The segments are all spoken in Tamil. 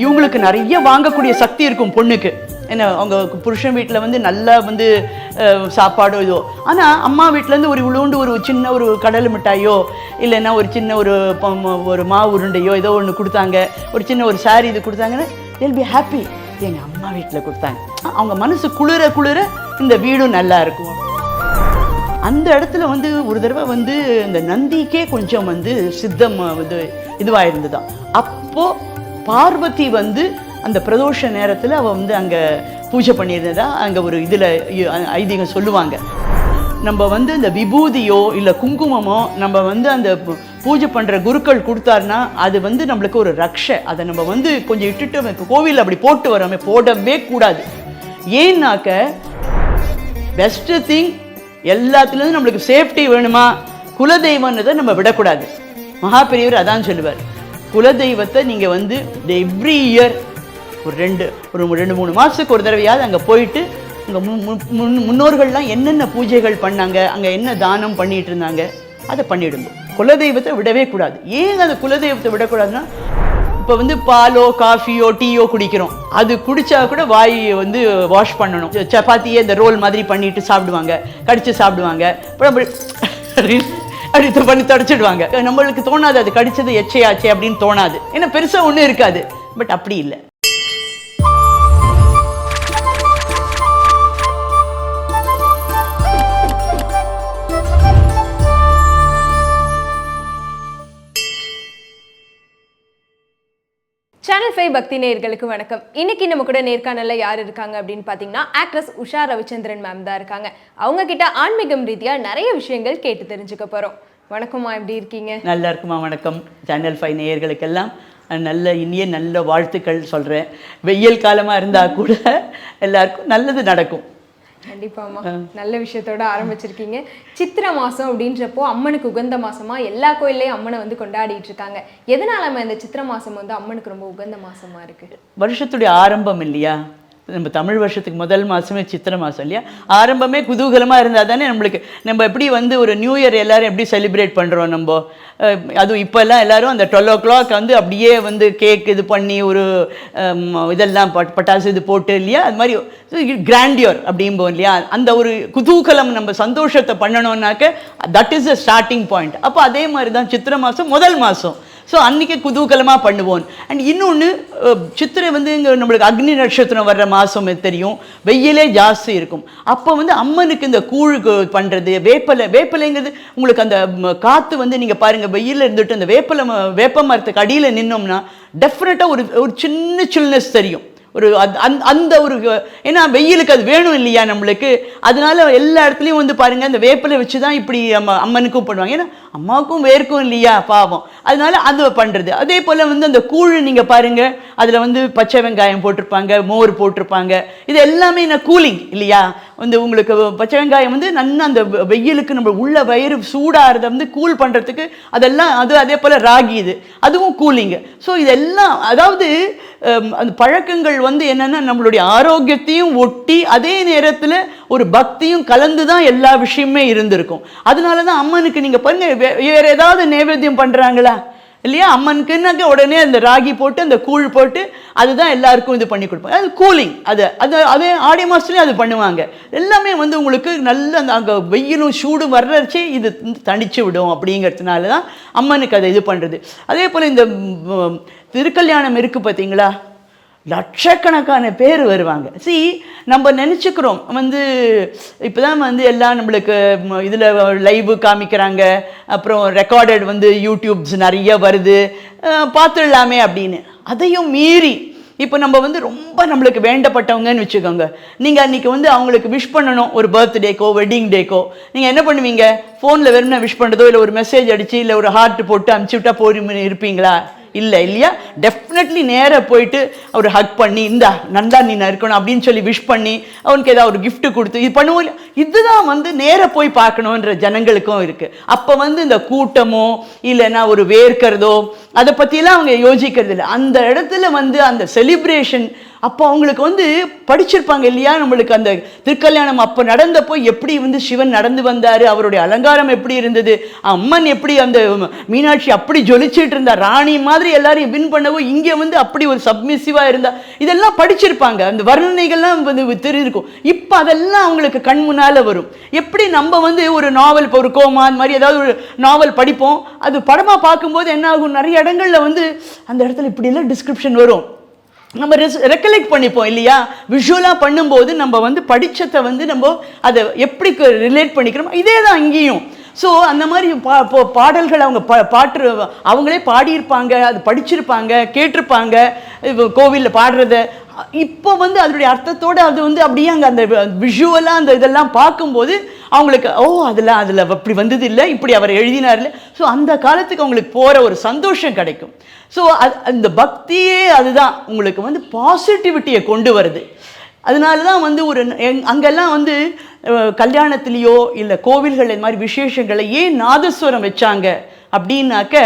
இவங்களுக்கு நிறைய வாங்கக்கூடிய சக்தி இருக்கும் பொண்ணுக்கு. என்ன அவங்க புருஷன் வீட்டில் வந்து நல்லா வந்து சாப்பாடோ இதோ. ஆனால் அம்மா வீட்டிலேருந்து ஒரு உளுண்டு ஒரு சின்ன ஒரு கடலை மிட்டாயோ இல்லைன்னா ஒரு சின்ன ஒரு ஒரு மாவு உருண்டையோ ஏதோ ஒன்று கொடுத்தாங்க. ஒரு சின்ன ஒரு சாரி இது கொடுத்தாங்கன்னா they'll பி ஹாப்பி எங்கள் அம்மா வீட்டில் கொடுத்தாங்க. அவங்க மனசு குளிர குளிர இந்த வீடும் நல்லா இருக்கும். அந்த இடத்துல வந்து ஒரு தடவை வந்து இந்த நந்திக்கே கொஞ்சம் வந்து சித்தம் வந்து இதுவாக இருந்ததாம் அப்போது பார்வதி வந்து அந்த பிரதோஷ நேரத்தில் அவள் வந்து அங்கே பூஜை பண்ணியிருந்ததா அங்கே ஒரு இதில் ஐதீகம் சொல்லுவாங்க. நம்ம வந்து இந்த விபூதியோ இல்லை குங்குமமோ நம்ம வந்து அந்த பூ- பூஜை பண்ணுற குருக்கள் கொடுத்தாருன்னா அது வந்து நம்மளுக்கு ஒரு ரக்ஷை. அதை நம்ம வந்து கொஞ்சம் இட்டுட்டு கோவிலில் அப்படி போட்டு வரோமே போடவே கூடாது. ஏன்னாக்க பெஸ்ட்டு திங் எல்லாத்துலேருந்து நம்மளுக்கு சேஃப்டி வேணுமா? குலதெய்வம்ன்றதை நம்ம விடக்கூடாது. மகாபெரியவர் அதான் சொல்லுவார். குலதெய்வத்தை நீங்கள் வந்து எவ்ரி இயர் ஒரு ரெண்டு ஒரு ரெண்டு மூணு மாதத்துக்கு ஒரு தடவையாவது அங்கே போயிட்டு உங்கள் முன் முன்னோர்கள்லாம் என்னென்ன பூஜைகள் பண்ணாங்க அங்கே என்ன தானம் பண்ணிட்டு இருந்தாங்க அதை பண்ணிடுங்க. குலதெய்வத்தை விடவே கூடாது. ஏன் அந்த குலதெய்வத்தை விடக்கூடாதுன்னா இப்போ வந்து பாலோ காஃபியோ டீயோ குடிக்கிறோம். அது குடித்தா கூட வாய் வந்து வாஷ் பண்ணணும். சப்பாத்தியே இந்த ரோல் மாதிரி பண்ணிட்டு சாப்பிடுவாங்க கடிச்சு சாப்பிடுவாங்க. அப்புறம் அடித்து பண்ணி தொடச்சிடுவாங்க. நம்மளுக்கு தோணாது அது கடிச்சது எச்சையாச்சே அப்படின்னு தோணாது. ஏன்னா பெருசாக ஒன்றும் இருக்காது. பட் அப்படி இல்லை. சேனல் ஃபைவ் பக்தி நேயர்களுக்கு வணக்கம். இன்னைக்கு நம்ம கூட நேர்காணல்ல யார் இருக்காங்க அப்படின்னு பார்த்தீங்கன்னா ஆக்ட்ரஸ் உஷா ரவிச்சந்திரன் மேம் தான் இருக்காங்க. அவங்க கிட்ட ஆன்மீகம் ரீதியாக நிறைய விஷயங்கள் கேட்டு தெரிஞ்சுக்க போகிறோம் வணக்கம்மா எப்படி இருக்கீங்க? நல்லா இருக்குமா வணக்கம். சேனல் ஃபைவ் நேயர்களுக்கெல்லாம் நல்ல இனிய நல்ல வாழ்த்துக்கள் சொல்கிறேன் வெயில் காலமாக இருந்தால் கூட எல்லாருக்கும் நல்லது நடக்கும். கண்டிப்பாம்மா. நல்ல விஷயத்தோட ஆரம்பிச்சிருக்கீங்க. சித்திரை மாசம் அப்படின்றப்போ அம்மனுக்கு உகந்த மாசமா எல்லா கோயில்லையும் அம்மனை வந்து கொண்டாடிட்டு இருக்காங்க. எதனால இந்த சித்திரை மாசம் வந்து அம்மனுக்கு ரொம்ப உகந்த மாசமா இருக்கு? வருஷத்துடைய ஆரம்பம் இல்லையா? நம்ம தமிழ் வருஷத்துக்கு முதல் மாதமே சித்திரை மாதம் இல்லையா? ஆரம்பமே குதூகலமாக இருந்தால் தானே நம்மளுக்கு. நம்ம எப்படி வந்து ஒரு நியூ இயர் எல்லாரும் எப்படி செலிப்ரேட் பண்ணுறோம் நம்ம? அதுவும் இப்போல்லாம் எல்லாரும் அந்த டுவெல் ஓ கிளாக் வந்து அப்படியே வந்து கேக் இது பண்ணி ஒரு இதெல்லாம் பட் பட்டாசு இது போட்டு இல்லையா? அது மாதிரி கிராண்டியர் அப்படிம்போம் இல்லையா? அந்த ஒரு குதூகலம் நம்ம சந்தோஷத்தை பண்ணணும்னாக்க that is a starting point அப்போ அதே மாதிரி தான் சித்திரை மாதம் முதல் மாதம் ஸோ அன்றைக்கே குதூகலமாக பண்ணுவோம். அண்ட் இன்னொன்று சித்திரை வந்து இங்கே நம்மளுக்கு அக்னி நட்சத்திரம் வர்ற மாதம் தெரியும். வெயிலே ஜாஸ்தி இருக்கும். அப்போ வந்து அம்மனுக்கு இந்த கூழ் பண்ணுறது வேப்பலை வேப்பலைங்கிறது உங்களுக்கு அந்த காற்று வந்து நீங்கள் பாருங்கள் வெயிலில் இருந்துட்டு அந்த வேப்பலை ம- வேப்ப மரத்துக்கு அடியில் நின்னோம்னா டெஃபினட்டாக ஒரு ஒரு சின்ன சில்னஸ் தெரியும். ஒரு அந் அந்த அந்த ஒரு ஏன்னா வெயிலுக்கு அது வேணும் இல்லையா நம்மளுக்கு? அதனால எல்லா இடத்துலையும் வந்து பாருங்கள் அந்த வேப்பிலை வச்சு தான் இப்படி அம்ம அம்மனுக்கும் பண்ணுவாங்க ஏன்னா அம்மாவுக்கும் வேர்க்கும் இல்லையா பாவம். அதனால அது பண்ணுறது அதே போல் வந்து அந்த கூழ் நீங்கள் பாருங்கள் அதில் வந்து பச்சை வெங்காயம் போட்டிருப்பாங்க மோர் போட்டிருப்பாங்க. இது எல்லாமே என்ன கூலிங் இல்லையா? வந்து உங்களுக்கு பச்சை வெங்காயம் வந்து நன்னா அந்த வெயிலுக்கு நம்ம உள்ள வயிறு சூடாகிறத வந்து கூல் பண்ணுறதுக்கு அதெல்லாம் அது அதே போல் ராகி இது. அதுவும் கூலிங்கு ஸோ இதெல்லாம் அதாவது அந்த பழக்கங்கள் வந்து என்னென்னா நம்மளுடைய ஆரோக்கியத்தையும் ஒட்டி அதே நேரத்தில் ஒரு பக்தியும் கலந்து தான் எல்லா விஷயமே இருந்திருக்கும். அதனால தான் அம்மனுக்கு நீங்கள் பண்ணு வே- ஏதாவது நைவேத்தியம் பண்ணுறாங்களா இல்லையா? அம்மனுக்குன்னாக்க உடனே அந்த ராகி போட்டு அந்த கூழ் போட்டு அதுதான் எல்லாருக்கும் இது பண்ணி கொடுப்பாங்க. அது கூலிங் அது அது அதே ஆடி மாதத்துலேயும் அது பண்ணுவாங்க. எல்லாமே வந்து உங்களுக்கு நல்ல அந்த அங்கே வெயிலும் சூடும் வர்றச்சே இது வந்து தணிச்சு விடும் அப்படிங்கிறதுனால தான் அம்மனுக்கு அதை இது பண்ணுறது அதே போல் இந்த திருக்கல்யாணம் இருக்குது பார்த்தீங்களா லட்சக்கணக்கான பேர் வருவாங்க. சி நம்ம நினச்சிக்கிறோம். வந்து இப்போ தான் வந்து எல்லாம் நம்மளுக்கு இதில் லைவ் காமிக்கிறாங்க. அப்புறம் ரெக்கார்டட் வந்து யூடியூப்ஸ் நிறைய வருது. பார்த்துடலாமே அப்படின்னு. அதையும் மீறி இப்போ நம்ம வந்து ரொம்ப நம்மளுக்கு வேண்டப்பட்டவங்கன்னு வச்சுக்கோங்க. நீங்கள் அன்றைக்கி வந்து அவங்களுக்கு விஷ் பண்ணணும். ஒரு பர்த்டேக்கோ வெட்டிங் டேக்கோ நீங்கள் என்ன பண்ணுவீங்க? ஃபோனில் வெறும்னா விஷ் பண்ணுறதோ இல்லை ஒரு மெசேஜ் அடித்து இல்லை ஒரு ஹார்ட் போட்டு அனுப்பிச்சி விட்டா போய் இருப்பீங்களா? இல்லை இல்லையா? டெஃபினெட்லி நேராக போயிட்டு அவர் ஹக் பண்ணி இந்தா நந்தா நீ நான் இருக்கணும் அப்படின்னு சொல்லி விஷ் பண்ணி அவனுக்கு ஏதாவது ஒரு கிஃப்ட் கொடுத்து இது பண்ணுவோம் இல்லையா? இதுதான் வந்து நேராக போய் பார்க்கணுன்ற ஜனங்களுக்கும் இருக்குது அப்போ வந்து இந்த கூட்டமோ இல்லைன்னா ஒரு வேர்க்கிறதோ அதை பற்றியெல்லாம் அவங்க யோசிக்கிறது இல்லை அந்த இடத்துல வந்து அந்த செலிப்ரேஷன் அப்போ அவங்களுக்கு வந்து படிச்சிருப்பாங்க இல்லையா? நம்மளுக்கு அந்த திருக்கல்யாணம் அப்போ நடந்தப்போ எப்படி வந்து சிவன் நடந்து வந்தார்? அவருடைய அலங்காரம் எப்படி இருந்தது? அம்மன் எப்படி அந்த மீனாட்சி அப்படி ஜொலிச்சிட்டு இருந்தா? ராணி மாதிரி எல்லாரையும் வின் பண்ணவும் இங்கே வந்து அப்படி ஒரு சப்மிசிவாக இருந்தா? இதெல்லாம் படிச்சிருப்பாங்க. அந்த வர்ணனைகள்லாம் வந்து தெரிஞ்சிருக்கும். இப்போ அதெல்லாம் அவங்களுக்கு கண் முன்னால் வரும். எப்படி நம்ம வந்து ஒரு நாவல் இப்போ ஒரு கோமா அந்த மாதிரி ஏதாவது ஒரு நாவல் படிப்போம். அது படமாக பார்க்கும்போது என்ன ஆகும்? நிறைய இடங்களில் வந்து அந்த இடத்துல இப்படிலாம் டிஸ்கிரிப்ஷன் வரும். நம்ம ரெஸ் ரெக்கலெக்ட் பண்ணிப்போம் இல்லையா? விஷுவலாக பண்ணும்போது நம்ம வந்து படித்ததை வந்து நம்ம அதை எப்படி ரிலேட் பண்ணிக்கிறோமோ இதே தான் அங்கேயும் ஸோ அந்த மாதிரி பா இப்போ பாடல்கள் அவங்க பா பாட்டு அவங்களே பாடியிருப்பாங்க அது படிச்சிருப்பாங்க கேட்டிருப்பாங்க கோவிலில் பாடுறத. இப்போ வந்து அதனுடைய அர்த்தத்தோடு அது வந்து அப்படியே அங்கே அந்த விஷுவலாக அந்த இதெல்லாம் பார்க்கும்போது அவங்களுக்கு ஓ அதில் அதில் அப்படி வந்தது இல்லை இப்படி அவர் எழுதினார் இல்லை ஸோ அந்த காலத்துக்கு அவங்களுக்கு போகிற ஒரு சந்தோஷம் கிடைக்கும். ஸோ அது அந்த பக்தியே அதுதான். உங்களுக்கு வந்து பாசிட்டிவிட்டியை கொண்டு வருது. அதனால தான் வந்து ஒரு எங் அங்கெல்லாம் வந்து கல்யாணத்துலேயோ இல்லை கோவில்கள் இந்த மாதிரி விசேஷங்களை ஏன் நாதஸ்வரம் வச்சாங்க? அப்படின்னாக்க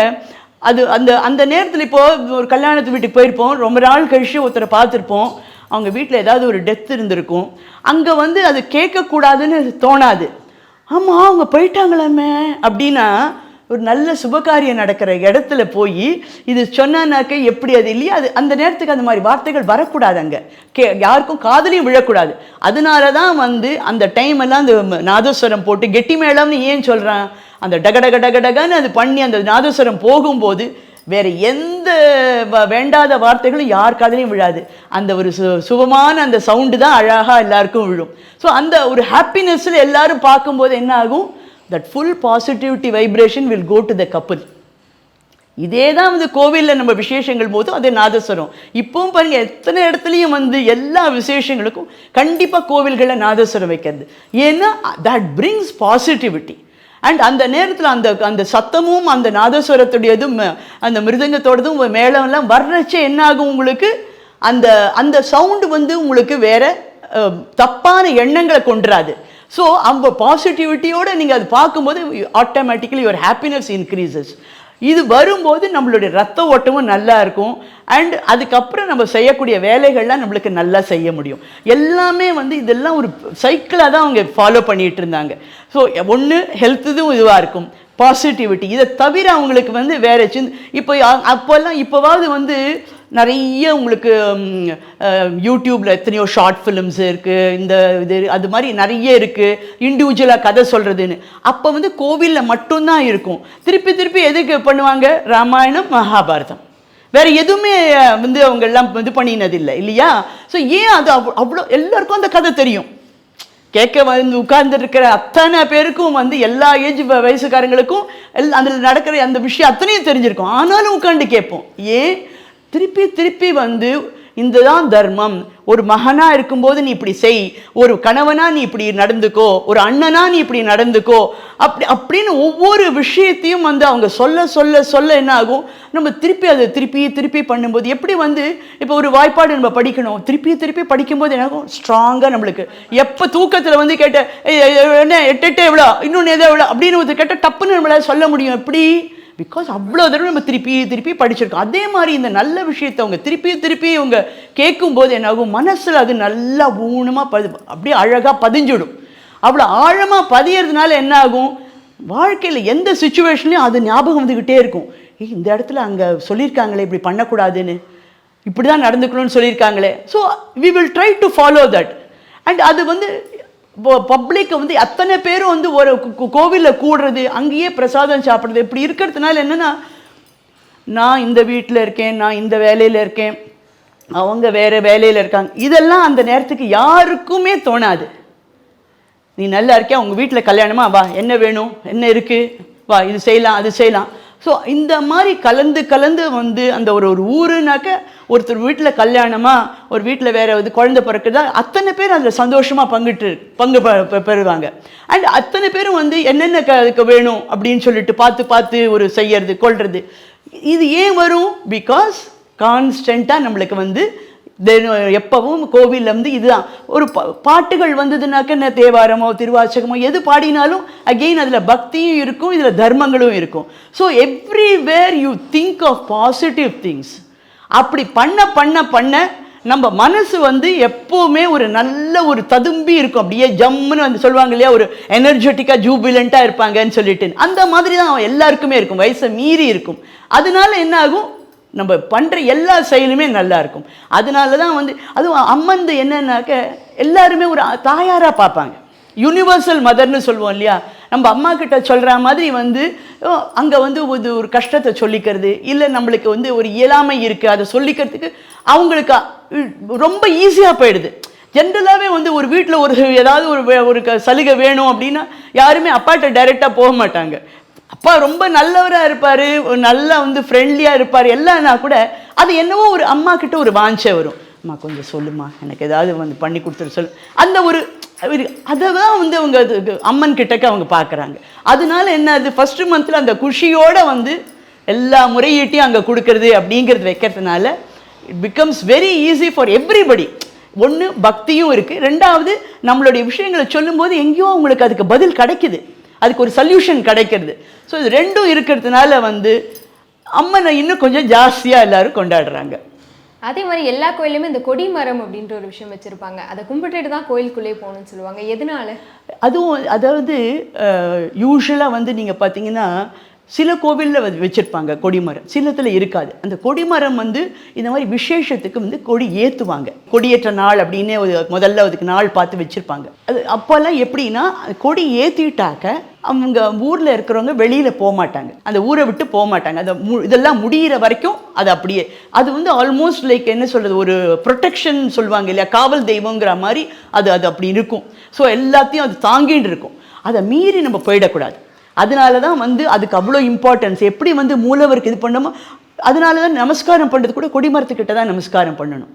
அது அந்த அந்த நேரத்தில் இப்போது ஒரு கல்யாணத்து வீட்டுக்கு போயிருப்போம். ரொம்ப நாள் கழிச்சு ஒருத்தரை பார்த்துருப்போம். அவங்க வீட்டில் ஏதாவது ஒரு டெத் இருந்திருக்கும். அங்கே வந்து அது கேட்கக்கூடாதுன்னு தோணாது. ஆமாம் அவங்க போயிட்டாங்களாமே அப்படின்னா ஒரு நல்ல சுபகாரியம் நடக்கிற இடத்துல போய் இது சொன்னானாக்க எப்படி அது இல்லையா? அது அந்த நேரத்துக்கு அந்த மாதிரி வார்த்தைகள் வரக்கூடாது அங்கே. கே யாருக்கும் காதலையும் விழக்கூடாது. அதனால தான் வந்து அந்த டைம் எல்லாம் அந்த நாதஸ்வரம் போட்டு கெட்டி மேளம்னு ஏன் சொல்கிறான் அந்த டகடக டகடகன்னு அது பண்ணி அந்த நாதஸ்வரம் போகும்போது வேற எந்த வ- வேண்டாத வார்த்தைகளும் யார் காதலையும் விழாது. அந்த ஒரு சு சுகமான அந்த சவுண்டு தான் அழகாக எல்லாருக்கும் விழும். ஸோ அந்த ஒரு ஹாப்பினஸ்ஸில் எல்லாரும் பார்க்கும்போது என்ன ஆகும்? That full positivity vibration will go to the கப்பல் இதே தான் வந்து கோவிலில் நம்ம விசேஷங்கள் போதும் அதே நாதஸ்வரம். இப்போவும் பாருங்க எத்தனை இடத்துலையும் வந்து எல்லா விசேஷங்களுக்கும் கண்டிப்பாக கோவில்களில் நாதஸ்வரம் வைக்கிறது. ஏன்னா தட் பிரிங்ஸ் பாசிட்டிவிட்டி அண்ட் அந்த நேரத்தில் அந்த அந்த சத்தமும் அந்த நாதஸ்வரத்துடையதும் அந்த மிருதங்கத்தோடதும் மேளம்லாம் வர்றச்சே என்ன ஆகும் உங்களுக்கு? அந்த அந்த சவுண்டு வந்து உங்களுக்கு வேற தப்பான எண்ணங்களை கொண்டுறாது ஸோ அவங்க பாசிட்டிவிட்டியோட நீங்கள் அது பார்க்கும்போது ஆட்டோமேட்டிக்கலி யுவர் ஹாப்பினஸ் இன்க்ரீசஸ் இது வரும்போது நம்மளுடைய ரத்த ஓட்டமும் நல்லா இருக்கும். அண்ட் அதுக்கப்புறம் நம்ம செய்யக்கூடிய வேலைகள்லாம் நம்மளுக்கு நல்லா செய்ய முடியும். எல்லாமே வந்து இதெல்லாம் ஒரு சைக்கிளாக தான் அவங்க ஃபாலோ பண்ணிகிட்டு இருந்தாங்க. ஸோ ஒன்று ஹெல்த் இதுவும் இதுவாக இருக்கும். பாசிட்டிவிட்டி இதை தவிர அவங்களுக்கு வந்து வேறு சின் இப்போ அப்போல்லாம் இப்போவாவது வந்து நிறைய உங்களுக்கு யூடியூப்பில் எத்தனையோ ஷார்ட் ஃபிலிம்ஸ் இருக்குது இந்த இது அது மாதிரி நிறைய இருக்குது இண்டிவிஜுவலாக கதை சொல்கிறதுன்னு அப்போ வந்து கோவிலில் மட்டும்தான் இருக்கும். திருப்பி திருப்பி எதுக்கு பண்ணுவாங்க? ராமாயணம் மகாபாரதம். வேற எதுவுமே வந்து அவங்க எல்லாம் இது பண்ணினதில்லை இல்லையா? ஸோ ஏன் அது அவ் அவ்வளோ எல்லாருக்கும் அந்த கதை தெரியும். கேட்க வந்து உட்கார்ந்துருக்கிற அத்தனை பேருக்கும் வந்து எல்லா ஏஜ் வயசுக்காரங்களுக்கும் எல் அதில் நடக்கிற அந்த விஷயம் அத்தனையும் தெரிஞ்சிருக்கும். ஆனாலும் உட்காந்து கேட்போம். ஏன்? திருப்பி திருப்பி வந்து இந்த தான் தர்மம். ஒரு மகனாக இருக்கும்போது நீ இப்படி செய். ஒரு கணவனா நீ இப்படி நடந்துக்கோ. ஒரு அண்ணனா நீ இப்படி நடந்துக்கோ. அப்படி அப்படின்னு ஒவ்வொரு விஷயத்தையும் வந்து அவங்க சொல்ல சொல்ல சொல்ல என்ன ஆகும்? நம்ம திருப்பி அதை திருப்பி திருப்பி பண்ணும்போது எப்படி வந்து இப்போ ஒரு வாய்ப்பாடு நம்ம படிக்கணும். திருப்பி திருப்பி படிக்கும்போது என்னாகும் ஸ்ட்ராங்காக நம்மளுக்கு. எப்போ தூக்கத்தில் வந்து கேட்ட என்ன? எட்டு எட்டு எவ்வளோ? இன்னொன்று எதோ எவ்வளோ? அப்படின்னு ஒரு டப்புன்னு நம்மளால் சொல்ல முடியும். எப்படி? பிகாஸ் அவ்வளோ தடவை நம்ம திருப்பி திருப்பி படிச்சிருக்கோம். அதே மாதிரி இந்த நல்ல விஷயத்தை அவங்க திருப்பி திருப்பி அவங்க கேட்கும்போது என்னாகும் மனசில் அது நல்லா ஊனமாக பதி அப்படியே அழகாக பதிஞ்சிடும். அவ்வளோ ஆழமாக பதியறதுனால என்ன ஆகும்? வாழ்க்கையில் எந்த சுச்சுவேஷன்லையும் அது ஞாபகம் வந்துக்கிட்டே இருக்கும். ஏய் இந்த இடத்துல அங்கே சொல்லியிருக்காங்களே இப்படி பண்ணக்கூடாதுன்னு. இப்படி தான் நடந்துக்கணும்னு சொல்லியிருக்காங்களே. So we will try to follow that and அது வந்து பப்ளிக் வந்து அத்தனை பேரும் வந்து ஒரு கோவிலில் கூடுறது அங்கேயே பிரசாதம் சாப்பிட்றது இப்படி இருக்கிறதுனால என்னென்னா நான் இந்த வீட்டில் இருக்கேன் நான் இந்த வேலையில் இருக்கேன் அவங்க வேறு வேலையில் இருக்காங்க. இதெல்லாம் அந்த நேரத்துக்கு யாருக்குமே தோணாது. நீ நல்லா இருக்கியா? உங்கள் வீட்டில் கல்யாணமா? வா என்ன வேணும்? என்ன இருக்குது வா இது செய்யலாம் அது செய்யலாம். ஸோ இந்த மாதிரி கலந்து கலந்து வந்து அந்த ஒரு ஒரு ஊருனாக்க ஒருத்தர் வீட்டில் கல்யாணமாக ஒரு வீட்டில் வேறு இது குழந்தை பிறக்குதா அத்தனை பேர் அதில் சந்தோஷமாக பங்கிட்டு பங்கு பெ- பெறுவாங்க. அண்ட் அத்தனை பேரும் வந்து என்னென்ன க வேணும் அப்படின்னு சொல்லிட்டு பார்த்து பார்த்து ஒரு செய்யறது கொள்வது இது ஏன் வரும்? பிகாஸ் கான்ஸ்டண்ட்டாக நம்மளுக்கு வந்து எப்பவும் கோவிலில் வந்து இதுதான். ஒரு பா- பாட்டுகள் வந்ததுனாக்க என்ன தேவாரமோ திருவாச்சகமோ எது பாடினாலும் அகெயின் அதில் பக்தியும் இருக்கும் இதில் தர்மங்களும் இருக்கும். So everywhere you think of positive things அப்படி பண்ண பண்ண பண்ண நம்ம மனசு வந்து எப்போவுமே ஒரு நல்ல ஒரு ததும்பி இருக்கும். அப்படியே ஜம்முன்னு வந்து சொல்லுவாங்க இல்லையா ஒரு எனர்ஜெட்டிக்காக ஜூபிலண்ட்டாக இருப்பாங்கன்னு சொல்லிட்டு. அந்த மாதிரி தான் எல்லாருக்குமே இருக்கும். வயசை மீறி இருக்கும். அதனால என்ன ஆகும்? நம்ம பண்ணுற எல்லா செயலுமே நல்லா இருக்கும். அதனால தான் வந்து அதுவும் அம்மந்து என்னன்னாக்க எல்லாருமே ஒரு தாயாராக பார்ப்பாங்க. யூனிவர்சல் மதர்னு சொல்லுவோம் இல்லையா? நம்ம அம்மா கிட்ட சொல்கிற மாதிரி வந்து அங்கே வந்து ஒரு ஒரு கஷ்டத்தை சொல்லிக்கிறது இல்லை நம்மளுக்கு வந்து ஒரு இயலாமை இருக்குது அதை சொல்லிக்கிறதுக்கு அவங்களுக்கு ரொம்ப ஈஸியாக போயிடுது. ஜென்ரலாகவே வந்து ஒரு வீட்டில் ஒரு ஏதாவது ஒரு ஒரு க- சலுகை வேணும் அப்படின்னா யாருமே அப்பாட்ட டைரெக்டாக போக மாட்டாங்க. அப்பா ரொம்ப நல்லவராக இருப்பார் நல்லா வந்து ஃப்ரெண்ட்லியாக இருப்பார் எல்லாம்னா கூட அது என்னவோ ஒரு அம்மா கிட்ட ஒரு வாஞ்சை வரும். அம்மா கொஞ்சம் சொல்லுமா எனக்கு ஏதாவது வந்து பண்ணி கொடுத்துரு சொல்லு. அந்த ஒரு ஒரு- அதை தான் வந்து அவங்க அது அம்மன் கிட்டக்க அவங்க பார்க்குறாங்க அதனால என்ன அது ஃபஸ்ட்டு மந்தில் அந்த குஷியோடு வந்து எல்லா முறையீட்டையும் அங்கே கொடுக்கறது அப்படிங்கிறது வைக்கிறதுனால it becomes very easy for everybody ஒன்று பக்தியும் இருக்குது ரெண்டாவது நம்மளுடைய விஷயங்களை சொல்லும்போது எங்கேயோ அவங்களுக்கு அதுக்கு பதில் கிடைக்குது. அதுக்கு ஒரு சொல்யூஷன் கிடைக்கிறது. ஸோ இது ரெண்டும் இருக்கிறதுனால வந்து அம்மனை இன்னும் கொஞ்சம் ஜாஸ்தியாக எல்லாரும் கொண்டாடுறாங்க. அதே மாதிரி எல்லா கோயிலுமே இந்த கொடி மரம் அப்படின்ற ஒரு விஷயம் வச்சிருப்பாங்க. அதை கும்பிட்டுட்டு தான் கோயிலுக்குள்ளே போகணும்னு சொல்லுவாங்க. எதனால? அதுவும் அதாவது யூஸ்வலாக வந்து நீங்கள் பார்த்தீங்கன்னா சில கோவிலில் வச்சுருப்பாங்க கொடிமரம் சிலத்தில் இருக்காது. அந்த கொடிமரம் வந்து இந்த மாதிரி விசேஷத்துக்கு வந்து கொடி ஏற்றுவாங்க கொடியேற்ற நாள் அப்படின்னே ஒரு முதல்ல அதுக்கு நாள் பார்த்து வச்சுருப்பாங்க. அது அப்போல்லாம் எப்படின்னா கொடி ஏற்றிட்டாக்க அவங்க ஊரில் இருக்கிறவங்க வெளியில் போக மாட்டாங்க. அந்த ஊரை விட்டு போக மாட்டாங்க. அதை மு இதெல்லாம் முடியிற வரைக்கும் அது அப்படியே அது வந்து ஆல்மோஸ்ட் லைக் என்ன சொல்கிறது ஒரு ப்ரொடெக்ஷன் சொல்லுவாங்க இல்லையா? காவல் தெய்வங்கிற மாதிரி அது அது அப்படி இருக்கும். ஸோ எல்லாத்தையும் அது தாங்கின்னு இருக்கும். அதை மீறி நம்ம போயிடக்கூடாது. அதனால தான் வந்து அதுக்கு அவ்வளோ இம்பார்ட்டன்ஸ் எப்படி வந்து மூலவருக்கு இது பண்ணணுமோ அதனால தான் நமஸ்காரம் பண்ணுறது கூட கொடிமரத்துக்கிட்ட தான் நமஸ்காரம் பண்ணணும்.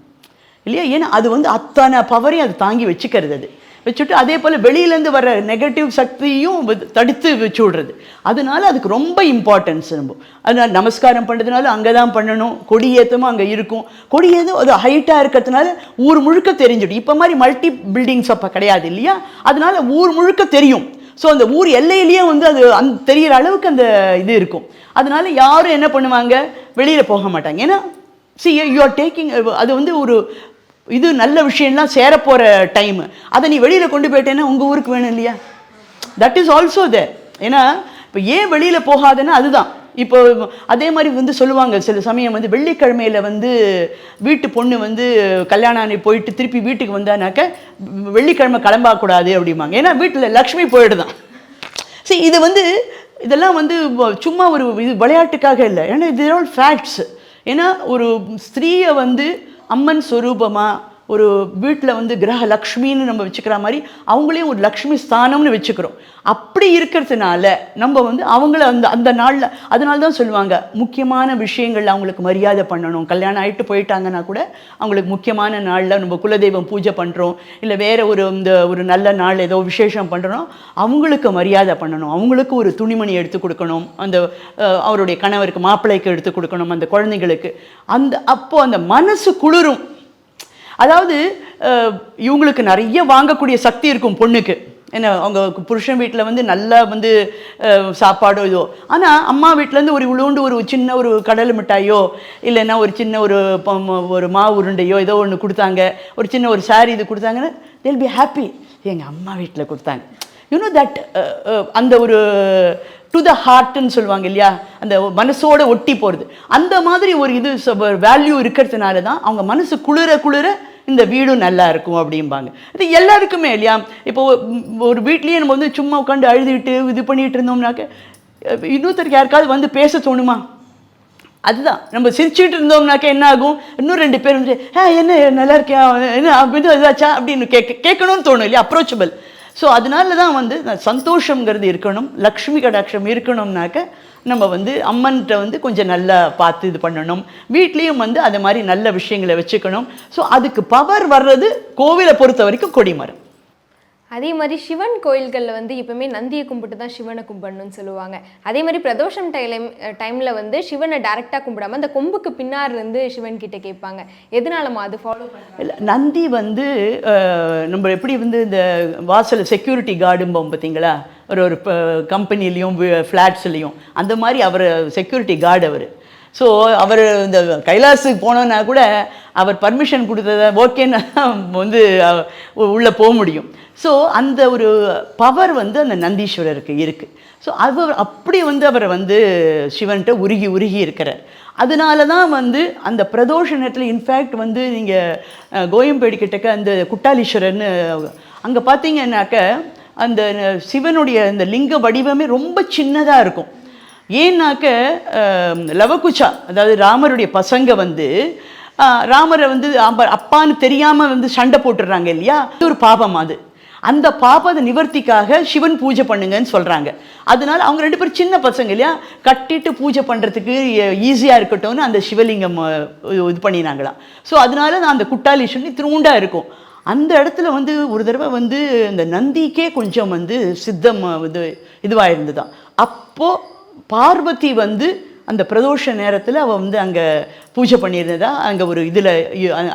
இல்லையா? ஏன்னா அது வந்து அத்தனை பவரையும் அது தாங்கி வச்சுக்கிறது அது. வச்சுட்டு அதே போல் வெளியிலேருந்து வர நெகட்டிவ் சக்தியும் தடுத்து வச்சு விடுறது. அதனால அதுக்கு ரொம்ப இம்பார்ட்டன்ஸ் நம்ம. அதனால் நமஸ்காரம் பண்ணுறதுனால அங்கே தான் பண்ணணும் கொடியேற்றமும் அங்கே இருக்கும். கொடியேதும் அது ஹைட்டாக இருக்கிறதுனால ஊர் முழுக்க தெரிஞ்சிடும். இப்போ மாதிரி மல்டி பில்டிங்ஸ் அப்போ கிடையாது இல்லையா? அதனால ஊர் முழுக்க தெரியும். ஸோ அந்த ஊர் எல்லையிலேயே வந்து அது அந் தெரியிற அளவுக்கு அந்த இது இருக்கும். அதனால யாரும் என்ன பண்ணுவாங்க? வெளியில் போக மாட்டாங்க. ஏன்னா சி யூ ஆர் டேக்கிங் அது வந்து ஒரு இது நல்ல விஷயம்லாம் சேரப்போகிற டைமு அதை நீ வெளியில் கொண்டு போயிட்டேன்னா உங்கள் ஊருக்கு வேணும் இல்லையா? தட் இஸ் ஆல்சோ த ஏன்னா இப்போ ஏன் வெளியில் போகாதுன்னா அதுதான். இப்போ அதே மாதிரி வந்து சொல்லுவாங்க சில சமயம் வந்து வெள்ளிக்கிழமையில வந்து வீட்டு பொண்ணு வந்து கல்யாணம் ஆகி போயிட்டு திருப்பி வீட்டுக்கு வந்தானாக்க வெள்ளிக்கிழமை கிளம்பக்கூடாது அப்படிம்பாங்க. ஏன்னா வீட்டில் லக்ஷ்மி போயிடுதான். சரி இது வந்து இதெல்லாம் வந்து சும்மா ஒரு இது விளையாட்டுக்காக இல்லை. ஏன்னா இது ஆல் ஃபேக்ட்ஸ் ஏன்னா ஒரு ஸ்திரீயை வந்து அம்மன் ஸ்வரூபமாக ஒரு வீட்டில் வந்து கிரக லக்ஷ்மின்னு நம்ம வச்சுக்கிற மாதிரி அவங்களையும் ஒரு லக்ஷ்மி ஸ்தானம்னு வச்சுக்கிறோம். அப்படி இருக்கிறதுனால நம்ம வந்து அவங்கள அந்த அந்த நாளில் அதனால தான் சொல்லுவாங்க முக்கியமான விஷயங்கள் அவங்களுக்கு மரியாதை பண்ணணும். கல்யாணம் ஆகிட்டு போயிட்டாங்கன்னா கூட அவங்களுக்கு முக்கியமான நாளில் நம்ம குலதெய்வம் பூஜை பண்ணுறோம் இல்லை வேறு ஒரு இந்த ஒரு நல்ல நாள் ஏதோ விசேஷம் பண்ணுறோம் அவங்களுக்கு மரியாதை பண்ணணும். அவங்களுக்கு ஒரு துணிமணி எடுத்து கொடுக்கணும். அந்த அவருடைய கணவருக்கு மாப்பிள்ளைக்கு எடுத்து கொடுக்கணும். அந்த குழந்தைங்களுக்கு அந்த அப்போது அந்த மனசு குளிரும். அதாவது இவங்களுக்கு நிறைய வாங்கக்கூடிய சக்தி இருக்கும் பொண்ணுக்கு. என்ன அவங்க புருஷன் வீட்டில் வந்து நல்லா வந்து சாப்பாடோ இதோ. ஆனால் அம்மா வீட்டிலேருந்து ஒரு இவ்வளோண்டு ஒரு சின்ன ஒரு கடல் மிட்டாயோ இல்லைன்னா ஒரு சின்ன ஒரு ஒரு மாவு உருண்டையோ ஏதோ ஒன்று கொடுத்தாங்க. ஒரு சின்ன ஒரு சாரீ இது கொடுத்தாங்கன்னா தேல் பி ஹாப்பி எங்கள் அம்மா வீட்டில் கொடுத்தாங்க. யூனோ தட் அந்த ஒரு டு த ஹார்ட்னு சொல்லுவாங்க இல்லையா? அந்த மனசோட ஒட்டி போகிறது அந்த மாதிரி ஒரு இது வேல்யூ இருக்கிறதுனால தான் அவங்க மனசு குளிர குளிர இந்த வீடும் நல்லா இருக்கும் அப்படிம்பாங்க. இது எல்லாருக்குமே இல்லையா? இப்போ ஒரு வீட்லேயே நம்ம வந்து சும்மா உட்காந்து அழுதுகிட்டு இது பண்ணிட்டு இருந்தோம்னாக்க இன்னொருத்தருக்கு யாருக்காவது வந்து பேச தோணுமா? அதுதான். நம்ம சிரிச்சுட்டு இருந்தோம்னாக்க என்ன ஆகும்? இன்னும் ரெண்டு பேர் வந்து ஆ என்ன நல்லா இருக்கியா என்ன இது இதாச்சா? அப்படின்னு கேட்க கேட்கணும்னு தோணும் இல்லையா? அப்ரோச்சபிள் ஸோ அதனால தான் வந்து நான் சந்தோஷங்கிறது இருக்கணும் லக்ஷ்மி கடாட்சம் இருக்கணும்னாக்க நம்ம வந்து அம்மன்கிட்ட வந்து கொஞ்சம் நல்லா பார்த்து இது பண்ணணும். வீட்லேயும் வந்து அது மாதிரி நல்ல விஷயங்களை வச்சுக்கணும். ஸோ அதுக்கு பவர் வர்றது கோவிலை பொறுத்த வரைக்கும் கொடிமரம். அதே மாதிரி சிவன் கோயில்களில் வந்து எப்பவுமே நந்தியை கும்பிட்டு தான் சிவனை கும்பிடணும்னு சொல்லுவாங்க. அதே மாதிரி பிரதோஷம் டைம் டைமில் வந்து சிவனை டைரெக்டாக கும்பிடாம அந்த கொம்புக்கு பின்னார் இருந்து சிவன் கிட்டே கேட்பாங்க. எதனாலமா அது ஃபாலோ இல்லை நந்தி வந்து நம்ம எப்படி வந்து இந்த வாசல் செக்யூரிட்டி கார்டும்போம் பார்த்தீங்களா ஒரு ஒரு கம்பெனிலையும் ஃப்ளாட்ஸ்லேயும் அந்த மாதிரி அவர் செக்யூரிட்டி கார்டு அவர். ஸோ அவர் இந்த கைலாசுக்கு போனோன்னா கூட அவர் பர்மிஷன் கொடுத்தத ஓகேன்னு வந்து உள்ளே போக முடியும். ஸோ அந்த ஒரு பவர் வந்து அந்த நந்தீஸ்வரருக்கு இருக்குது ஸோ அவர் அப்படி வந்து அவர் வந்து சிவன்கிட்ட உருகி உருகி இருக்கிறார். அதனால தான் வந்து அந்த பிரதோஷ நேரத்தில் இன்ஃபேக்ட் வந்து நீங்கள் கோயம்பேடு கிட்டக்க அந்த குட்டாலீஸ்வரர்னு அங்கே பார்த்தீங்கன்னாக்க அந்த சிவனுடைய அந்த லிங்க வடிவமே ரொம்ப சின்னதாக இருக்கும். ஏன்னாக்க லவகுச்சா அதாவது ராமருடைய பசங்க வந்து ராமரை வந்து அப்பான்னு தெரியாமல் வந்து சண்டை போட்டுடுறாங்க இல்லையா? இது ஒரு பாபம் அது. அந்த பாபத்தை நிவர்த்திக்காக சிவன் பூஜை பண்ணுங்கன்னு சொல்கிறாங்க அதனால அவங்க ரெண்டு பேரும் சின்ன பசங்க இல்லையா? கட்டிட்டு பூஜை பண்ணுறதுக்கு ஈஸியாக இருக்கட்டும்னு அந்த சிவலிங்கம் இது பண்ணினாங்களாம். ஸோ அதனால நான் அந்த குட்டாளிஷ்வரி திருண்டாக இருக்கும். அந்த இடத்துல வந்து ஒரு தடவை வந்து இந்த நந்திக்கே கொஞ்சம் வந்து சித்தம் இது இதுவாக இருந்துதான் அப்போது பார்வதி வந்து அந்த பிரதோஷ நேரத்தில் அவள் வந்து அங்கே பூஜை பண்ணியிருந்ததா அங்கே ஒரு இதில்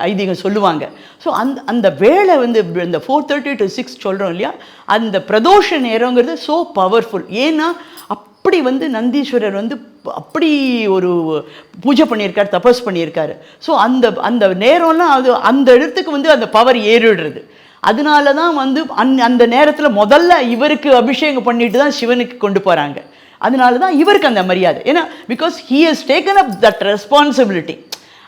ஐதீகம் சொல்லுவாங்க. ஸோ அந்த அந்த வேலை வந்து இந்த ஃபோர் தேர்ட்டி டு சிக்ஸ் சொல்கிறோம் இல்லையா அந்த பிரதோஷ நேரங்கிறது ஸோ பவர்ஃபுல் ஏன்னா அப்படி வந்து நந்தீஸ்வரர் வந்து அப்படி ஒரு பூஜை பண்ணியிருக்காரு தபஸ் பண்ணியிருக்காரு. ஸோ அந்த அந்த நேரம்லாம் அது அந்த இடத்துக்கு வந்து அந்த பவர் ஏறிடுறது. அதனால தான் வந்து அந் அந்த நேரத்தில் முதல்ல இவருக்கு அபிஷேகம் பண்ணிட்டு தான் சிவனுக்கு கொண்டு போகிறாங்க அதனால தான் இவருக்கு அந்த மரியாதை. ஏன்னா because he has taken up that responsibility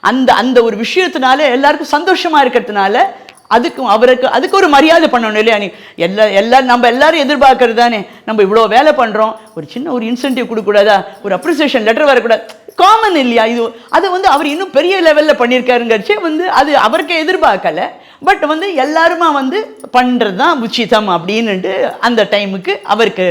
அந்த அந்த ஒரு விஷயத்தினால எல்லாருக்கும் சந்தோஷமா இருக்கிறதுனால அதுக்கும் அவருக்கு அதுக்கு ஒரு மரியாதை பண்ணணும் இல்லையா நீ? எல்லா எல்லா நம்ம எல்லாரும் எதிர்பார்க்கறது தானே நம்ம இவ்வளோ வேலை பண்ணுறோம் ஒரு சின்ன ஒரு இன்சென்டிவ் கொடுக்கக்கூடாதா? ஒரு அப்ரிசியேஷன் லெட்டர் வரக்கூடாது. காமன் இல்லையா இது? அது வந்து அவர் இன்னும் பெரிய லெவலில் பண்ணியிருக்காருங்கிறச்சே வந்து அது அவருக்கு எதிர்பார்க்கலை. பட் வந்து எல்லாருமா வந்து பண்ணுறது தான் உச்சிதம் அப்படின்னுட்டு அந்த டைமுக்கு அவருக்கு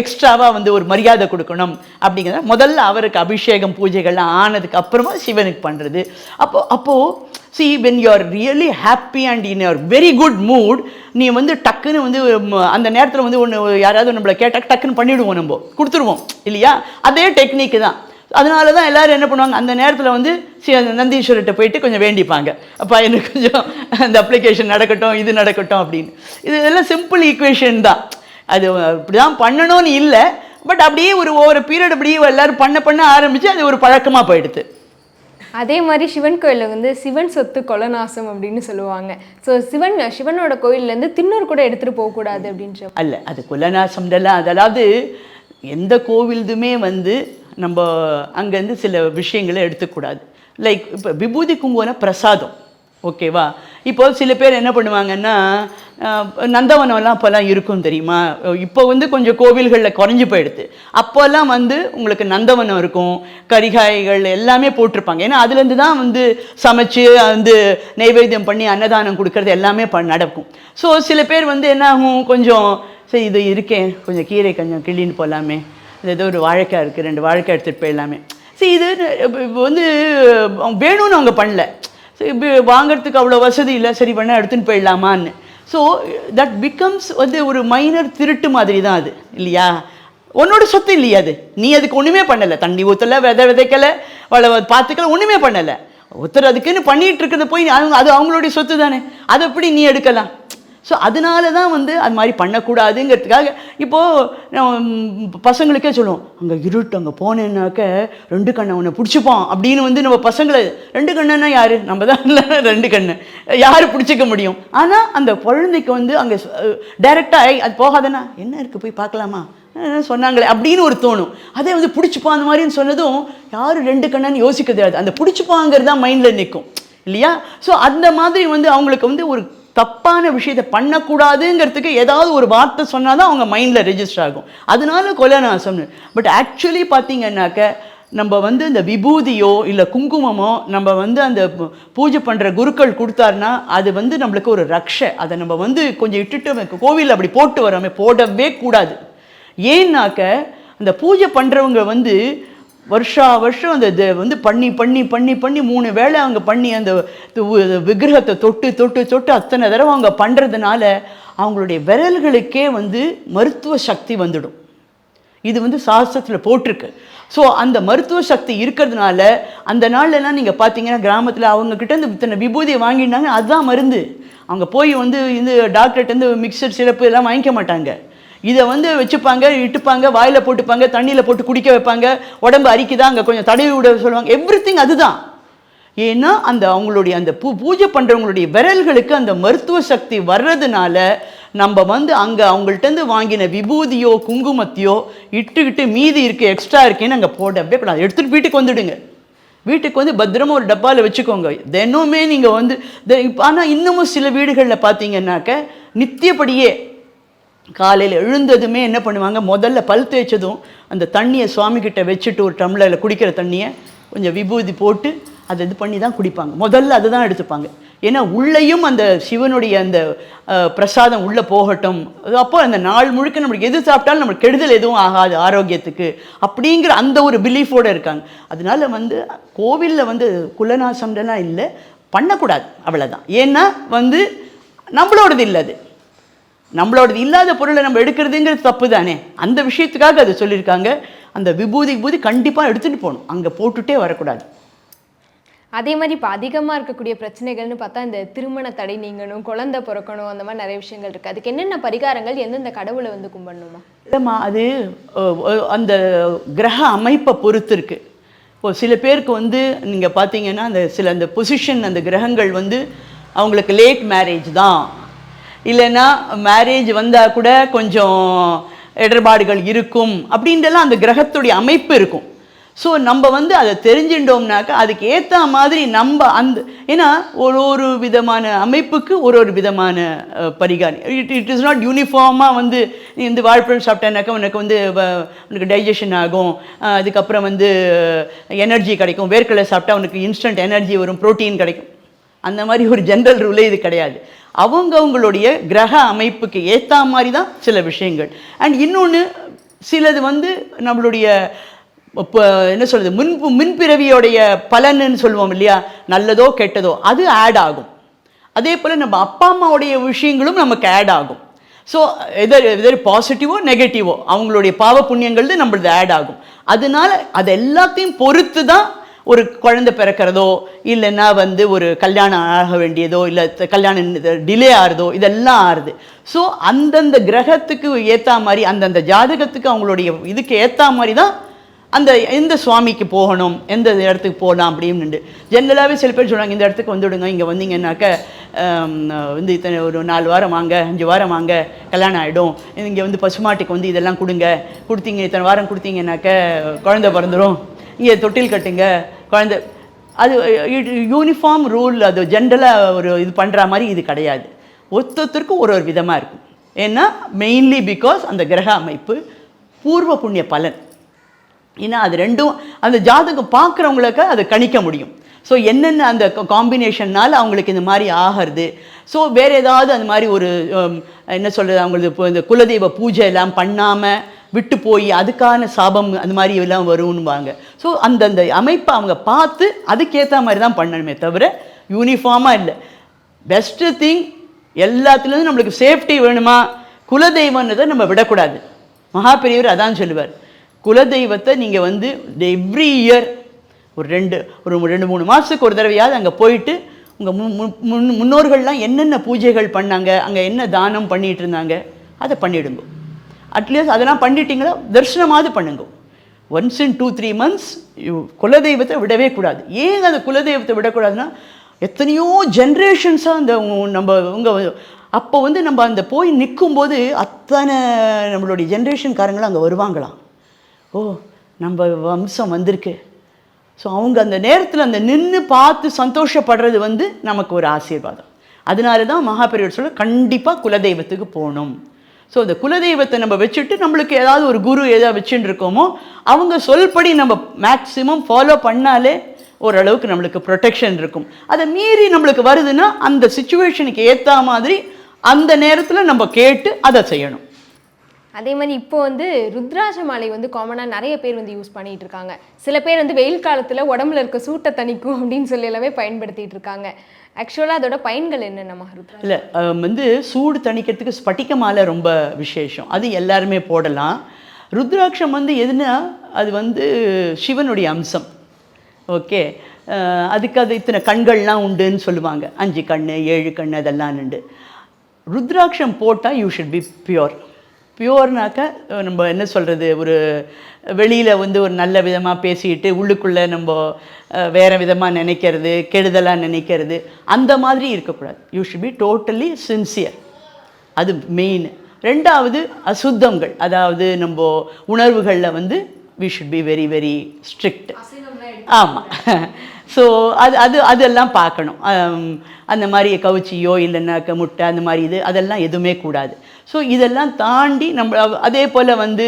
எக்ஸ்ட்ராவாக வந்து ஒரு மரியாதை கொடுக்கணும் அப்படிங்கிறத முதல்ல அவருக்கு அபிஷேகம் பூஜைகள்லாம் ஆனதுக்கு அப்புறமா சிவனுக்கு பண்ணுறது அப்போ அப்போது see when you are really happy and in your very good mood நீ வந்து டக்குன்னு வந்து அந்த நேரத்தில் வந்து ஒன்று யாராவது நம்மளை கேட்டால் டக்குன்னு பண்ணிவிடுவோம் நம்ம. கொடுத்துருவோம் இல்லையா? அதே டெக்னிக்கு தான். அதனால தான் எல்லோரும் என்ன பண்ணுவாங்க அந்த நேரத்தில் வந்து சி- அந்த நந்தீஸ்வரர்கிட்ட போயிட்டு கொஞ்சம் வேண்டிப்பாங்க. அப்பா எனக்கு கொஞ்சம் அந்த அப்ளிகேஷன் நடக்கட்டும் இது நடக்கட்டும் அப்படின்னு. இது இதெல்லாம் சிம்பிள் ஈக்குவேஷன் தான். அது இப்படி தான் பண்ணணும்னு இல்லை. பட் அப்படியே ஒரு ஒவ்வொரு பீரியட் அப்படியே எல்லாரும் பண்ண பண்ண ஆரம்பித்து அது ஒரு பழக்கமாக போயிடுது. அதே மாதிரி சிவன் கோயிலில் வந்து சிவன் சொத்து கொலநாசம் அப்படின்னு சொல்லுவாங்க. ஸோ சிவன் சிவனோட கோயில்லேருந்து திண்ணூறு கூட எடுத்துகிட்டு போகக்கூடாது அப்படின்ற அல்ல அது குலநாசம்லாம் அதாவது எந்த கோவில்துமே வந்து நம்ம அங்கேருந்து சில விஷயங்களை எடுத்துக்கூடாது லைக் இப்போ விபூதி குங்குமம்னா பிரசாதம். ஓகேவா இப்போ சில பேர் என்ன பண்ணுவாங்கன்னா நந்தவனம்லாம் அப்போல்லாம் இருக்கும் தெரியுமா? இப்போ வந்து கொஞ்சம் கோவில்களில் குறைஞ்சி போயிடுது. அப்போல்லாம் வந்து உங்களுக்கு நந்தவனம் இருக்கும் கரிகாய்கள் எல்லாமே போட்டிருப்பாங்க. ஏன்னா அதுலேருந்து தான் வந்து சமைச்சு வந்து நைவேத்தியம் பண்ணி அன்னதானம் கொடுக்கறது எல்லாமே ப நடக்கும். ஸோ சில பேர் வந்து என்ன ஆகும் கொஞ்சம் சரி இது இருக்கேன் கொஞ்சம் கீரை கொஞ்சம் கிள்ளின்னு போகலாமே ஏதோ ஒரு வாழைக்காய் இருக்குது ரெண்டு வாழைக்காய் எடுத்துகிட்டு போயிடலாமே. சரி இது வந்து வேணும்னு அவங்க பண்ணல. வாங்கிறதுக்கு அவ்வளோ வசதி இல்லை. சரி பண்ணால் எடுத்துன்னு போயிடலாமான்னு. ஸோ தட் பிகம்ஸ் வந்து ஒரு மைனர் திருட்டு மாதிரி தான் அது. இல்லையா? உன்னோட சொத்து இல்லையா அது? நீ அதுக்கு ஒன்றுமே பண்ணலை. தண்ணி ஊற்றலை விதை விதைக்கலை வள பார்த்துக்கல ஒன்றுமே பண்ணலை. ஒருத்தர் அதுக்குன்னு பண்ணிகிட்டு இருக்கிறத போய் அவங்க அது அவங்களுடைய சொத்து தானே அதை எப்படி நீ எடுக்கலாம்? ஸோ அதனால தான் வந்து அது மாதிரி பண்ணக்கூடாதுங்கிறதுக்காக இப்போது பசங்களுக்கே சொல்லுவோம் அங்கே இருட்டு அங்கே போனேன்னாக்க ரெண்டு கண்ணை உன்னை பிடிச்சிப்போம் அப்படின்னு வந்து நம்ம பசங்களை ரெண்டு கண்ணுன்னா யார்? நம்ம தான் இல்லை ரெண்டு கண்ணு. யார் பிடிச்சிக்க முடியும்? ஆனால் அந்த குழந்தைக்கு வந்து அங்கே டைரெக்டாக அது போகாதேன்னா என்ன இருக்குது போய் பார்க்கலாமா? சொன்னாங்களே அப்படின்னு ஒரு தோணும். அதே வந்து பிடிச்சிப்போம் அந்த மாதிரின்னு சொன்னதும் யாரும் ரெண்டு கண்ணன்னு யோசிக்க தெரியாது அந்த பிடிச்சிப்பாங்கிறது தான் மைண்டில் நிற்கும் இல்லையா? ஸோ அந்த மாதிரி வந்து அவங்களுக்கு வந்து ஒரு தப்பான விஷயத்தை பண்ணக்கூடாதுங்கிறதுக்கு ஏதாவது ஒரு வார்த்தை சொன்னால் தான் அவங்க மைண்டில் ரெஜிஸ்டர் ஆகும். அதனால கொலநாசம்னு பட் ஆக்சுவலி பார்த்தீங்கன்னாக்க நம்ம வந்து இந்த விபூதியோ இல்லை குங்குமமோ நம்ம வந்து அந்த பூ- பூஜை பண்ணுற குருக்கள் கொடுத்தாருன்னா அது வந்து நம்மளுக்கு ஒரு ரக்ஷை. அதை நம்ம வந்து கொஞ்சம் இட்டுட்டு கோவிலில் அப்படி போட்டு வரோமே போடவே கூடாது. ஏன்னாக்க அந்த பூஜை பண்ணுறவங்க வந்து வருஷா வருஷம் அந்த இதை வந்து பண்ணி பண்ணி பண்ணி பண்ணி மூணு வேளை அவங்க பண்ணி அந்த விக்கிரகத்தை தொட்டு தொட்டு தொட்டு அத்தனை தடவை அவங்க பண்ணுறதுனால அவங்களுடைய விரல்களுக்கே வந்து மருத்துவ சக்தி வந்துடும். இது வந்து சாஸ்திரத்தில் போட்டிருக்கு. ஸோ அந்த மருத்துவ சக்தி இருக்கிறதுனால அந்த நாள்லலாம் நீங்கள் பார்த்தீங்கன்னா கிராமத்தில் அவங்கக்கிட்ட இந்த இத்தனை விபூதியை வாங்கினாங்க அதுதான் மருந்து. அவங்க போய் வந்து இந்த டாக்டர்கிட்ட மிக்சர் சிறப்பு எல்லாம் வாங்கிக்க மாட்டாங்க. இதை வந்து வச்சுப்பாங்க இட்டுப்பாங்க வாயில் போட்டுப்பாங்க தண்ணியில் போட்டு குடிக்க வைப்பாங்க உடம்பு அரிக்குதா அங்கே கொஞ்சம் தடவி விட சொல்லுவாங்க. எவ்ரி அதுதான். ஏன்னா அந்த அவங்களுடைய அந்த பூ பூஜை பண்ணுறவங்களுடைய விரல்களுக்கு அந்த மருத்துவ சக்தி வர்றதுனால நம்ம வந்து அங்கே அவங்கள்ட்டேருந்து வாங்கின விபூதியோ குங்குமத்தையோ இட்டுக்கிட்டு மீதி இருக்குது எக்ஸ்ட்ரா இருக்கேன்னு அங்கே போடவே கூடாது எடுத்துகிட்டு வீட்டுக்கு வந்துடுங்க. வீட்டுக்கு வந்து பத்திரமா ஒரு டப்பாவில் வச்சுக்கோங்க. தினமுமே நீங்கள் வந்து ஆனால் இன்னமும் சில வீடுகளில் பார்த்தீங்கன்னாக்க நித்தியப்படியே காலையில் எழுந்ததுமே என்ன பண்ணுவாங்க? முதல்ல பல் தேய்ச்சதும் அந்த தண்ணியை சுவாமிகிட்ட வச்சுட்டு ஒரு டம்ளரில் குடிக்கிற தண்ணியை கொஞ்சம் விபூதி போட்டு அதை இது பண்ணி தான் குடிப்பாங்க. முதல்ல அதை தான் எடுத்துப்பாங்க. ஏன்னா உள்ளேயும் அந்த சிவனுடைய அந்த பிரசாதம் உள்ளே போகட்டும். அப்போ அந்த நாள் முழுக்க நம்மளுக்கு எது சாப்பிட்டாலும் நம்மளுக்கு கெடுதல் எதுவும் ஆகாது ஆரோக்கியத்துக்கு அப்படிங்கிற அந்த ஒரு பிலீஃபோடு இருக்காங்க. அதனால வந்து கோவிலில் வந்து குலநாசம்லாம் இல்லை பண்ணக்கூடாது. அவ்வளோதான் ஏன்னா வந்து நம்மளோடது இல்லை அது. நம்மளோடது இல்லாத பொருளை நம்ம எடுக்கிறதுங்கிறது தப்பு தானே? அந்த விஷயத்துக்காக அது சொல்லியிருக்காங்க. அந்த விபூதி விபூதி கண்டிப்பாக எடுத்துகிட்டு போகணும். அங்கே போட்டுட்டே வரக்கூடாது. அதே மாதிரி இப்போ அதிகமாக இருக்கக்கூடிய பிரச்சனைகள்னு பார்த்தா இந்த திருமண தடை நீங்கணும் குழந்தை பிறக்கணும் அந்த மாதிரி நிறைய விஷயங்கள் இருக்குது அதுக்கு என்னென்ன பரிகாரங்கள் எந்தெந்த கடவுளை வந்து கும்பிடணுமா? இல்லைம்மா அது அந்த கிரக அமைப்பை பொறுத்து இருக்கு. இப்போ சில பேருக்கு வந்து நீங்கள் பார்த்தீங்கன்னா அந்த சில அந்த பொசிஷன் அந்த கிரகங்கள் வந்து அவங்களுக்கு லேட் மேரேஜ் தான். இல்லைன்னா மேரேஜ் வந்தால் கூட கொஞ்சம் இடர்பாடுகள் இருக்கும் அப்படின்றலாம் அந்த கிரகத்துடைய அமைப்பு இருக்கும். ஸோ நம்ம வந்து அதை தெரிஞ்சுட்டோம்னாக்கா அதுக்கு ஏற்ற மாதிரி நம்ம அந்த ஏன்னா ஒரு ஒரு விதமான அமைப்புக்கு ஒரு ஒரு விதமான பரிகாரம். இட் இட் இஸ் நாட் யூனிஃபார்மாக வந்து நீ வந்து வாழைப்பழம் சாப்பிட்டேனாக்கா உனக்கு வந்து வ- உனக்கு டைஜஷன் ஆகும். அதுக்கப்புறம் வந்து எனர்ஜி கிடைக்கும். வேர்க்கடலை சாப்பிட்டா உனக்கு இன்ஸ்டன்ட் எனர்ஜி வரும் ப்ரோட்டீன் கிடைக்கும். அந்த மாதிரி ஒரு ஜென்ரல் ரூலே இது கிடையாது. அவங்கவங்களுடைய கிரக அமைப்புக்கு ஏற்ற மாதிரி தான் சில விஷயங்கள். அண்ட் இன்னொன்று சிலது வந்து நம்மளுடைய இப்போ என்ன சொல்கிறது முன் முன்பிறவியோடைய பலன்னு சொல்லுவோம் இல்லையா? நல்லதோ கெட்டதோ அது ஆட் ஆகும். அதே போல் நம்ம அப்பா அம்மாவுடைய விஷயங்களும் நமக்கு ஆட் ஆகும். ஸோ எதர் எதர் பாசிட்டிவோ நெகட்டிவோ அவங்களுடைய பாவ புண்ணியங்கள் நம்மளது ஆட் ஆகும். அதனால அது எல்லாத்தையும் பொறுத்து தான் ஒரு குழந்தை பிறக்கிறதோ இல்லைன்னா வந்து ஒரு கல்யாணம் ஆக வேண்டியதோ இல்லை கல்யாணம் டிலே ஆகிறதோ இதெல்லாம் ஆறுது. ஸோ அந்தந்த கிரகத்துக்கு ஏற்ற மாதிரி அந்தந்த ஜாதகத்துக்கு அவங்களுடைய இதுக்கு ஏற்ற மாதிரி தான் அந்த எந்த சுவாமிக்கு போகணும் எந்த இடத்துக்கு போகலாம் அப்படின்னு ஜென்ரலாகவே சில பேர் சொல்கிறாங்க இந்த இடத்துக்கு வந்துவிடுங்க இங்கே வந்தீங்கன்னாக்க வந்து இத்தனை ஒரு நாலு வாரம் வாங்க அஞ்சு வாரம் வாங்க கல்யாணம் ஆகிடும் இங்கே வந்து பசுமாட்டுக்கு வந்து இதெல்லாம் கொடுங்க கொடுத்தீங்க இத்தனை வாரம் கொடுத்தீங்கன்னாக்க குழந்தை பிறந்துடும் இங்கே தொட்டில் கட்டுங்க குழந்தை அது யூனிஃபார்ம் ரூல் அது ஜென்ரலாக ஒரு இது பண்ணுற மாதிரி இது கிடையாது. ஒத்தொத்தருக்கும் ஒரு ஒரு விதமாக இருக்கும். ஏன்னா மெயின்லி பிகாஸ் அந்த கிரக அமைப்பு பூர்வ புண்ணிய பலன். ஏன்னா அது ரெண்டும் அந்த ஜாதகம் பார்க்குறவங்களுக்கு அதை கணிக்க முடியும். ஸோ என்னென்ன அந்த காம்பினேஷன்னால் அவங்களுக்கு இந்த மாதிரி ஆகிறது? ஸோ வேறு ஏதாவது அந்த மாதிரி ஒரு என்ன சொல்கிறது அவங்களுக்கு இப்போ இந்த குலதெய்வ பூஜை எல்லாம் பண்ணாமல் விட்டு போய் அதுக்கான சாபம் அந்த மாதிரி எல்லாம் வரும்னுவாங்க. ஸோ அந்தந்த அமைப்பை அவங்க பார்த்து அதுக்கேற்ற மாதிரி தான் பண்ணணுமே தவிர யூனிஃபார்மாக இல்லை. பெஸ்ட்டு திங் எல்லாத்துலேருந்து நம்மளுக்கு சேஃப்டி வேணுமா? குலதெய்வம்ன்றதை நம்ம விடக்கூடாது. மகாபெரியவர் அதான் சொல்லுவார். குலதெய்வத்தை நீங்கள் வந்து எவ்ரி இயர் ஒரு ரெண்டு ஒரு ரெண்டு மூணு மாதத்துக்கு ஒரு தடவையாவது அங்கே போயிட்டு உங்கள் முன் முன்னோர்கள்லாம் என்னென்ன பூஜைகள் பண்ணாங்க? அங்கே என்ன தானம் பண்ணிகிட்டு இருந்தாங்க? அதை பண்ணிவிடுங்க அட்லீஸ்ட் அதெல்லாம் பண்ணிட்டீங்களா? தரிசனமாவது பண்ணுங்க. Once in two three months குலதெய்வத்தை விடவே கூடாது. ஏன் அந்த குலதெய்வத்தை விடக்கூடாதுன்னா எத்தனையோ ஜென்ரேஷன்ஸாக அந்த நம்ம உங்கள் அப்போ வந்து நம்ம அந்த போய் நிற்கும்போது அத்தனை நம்மளுடைய ஜென்ரேஷன்காரங்களும் அங்கே வருவாங்களாம். ஓ நம்ம வம்சம் வந்திருக்கு. ஸோ அவங்க அந்த நேரத்தில் அந்த நின்று பார்த்து சந்தோஷப்படுறது வந்து நமக்கு ஒரு ஆசீர்வாதம். அதனால தான் மகாபெரியவர் சொல்ல கண்டிப்பாக குலதெய்வத்துக்கு போகணும். ஸோ அந்த குலதெய்வத்தை நம்ம வச்சுட்டு நம்மளுக்கு ஏதாவது ஒரு குரு ஏதாவது வச்சுட்டு இருக்கோமோ அவங்க சொல்படி நம்ம மேக்ஸிமம் ஃபாலோ பண்ணாலே ஓரளவுக்கு நம்மளுக்கு ப்ரொடெக்ஷன் இருக்கும். அதை மீறி நம்மளுக்கு வருதுன்னா அந்த சுச்சுவேஷனுக்கு ஏற்ற மாதிரி அந்த நேரத்தில் நம்ம கேட்டு அதை செய்யணும். அதே மாதிரி இப்போ வந்து ருத்ராஜ மாலை வந்து காமனாக நிறைய பேர் வந்து யூஸ் பண்ணிட்டு இருக்காங்க. சில பேர் வந்து வெயில் காலத்தில் உடம்புல இருக்க சூட்டை தணிக்கும் அப்படின்னு சொல்லி எல்லாமே பயன்படுத்திட்டு இருக்காங்க. ஆக்சுவலாக அதோட பயன்கள் என்னென்ன ருத்ரா இல்லை வந்து சூடு தணிக்கிறதுக்கு ஸ்பட்டிக மாலை ரொம்ப விசேஷம். அது எல்லாருமே போடலாம். ருத்ராட்சம் வந்து எதுனா அது வந்து சிவனுடைய அம்சம். ஓகே. அதுக்கு அது இத்தனை கண்கள்லாம் உண்டுன்னு சொல்லுவாங்க. அஞ்சு கண் ஏழு கண் அதெல்லாம் உண்டு. ருத்ராட்சம் போட்டால் யூ ஷுட் பி பியோர் பியூர்னாக்கா நம்ம என்ன சொல்கிறது ஒரு வெளியில் வந்து ஒரு நல்ல விதமாக பேசிட்டு உள்ளுக்குள்ளே நம்ம வேற விதமாக நினைக்கிறது கெடுதலாக நினைக்கிறது அந்த மாதிரி இருக்கக்கூடாது. You should be totally sincere அது மெயின் ரெண்டாவது அசுத்தங்கள். அதாவது நம்ம உணர்வுகளில் வந்து we should be very very strict ஆமாம் ஸோ அது அது அதெல்லாம் பார்க்கணும். அந்த மாதிரி கவுச்சியோ இல்லைன்னாக்க முட்டை அந்த மாதிரி இது அதெல்லாம் எதுவுமே கூடாது. ஸோ இதெல்லாம் தாண்டி நம்ம அதே போல் வந்து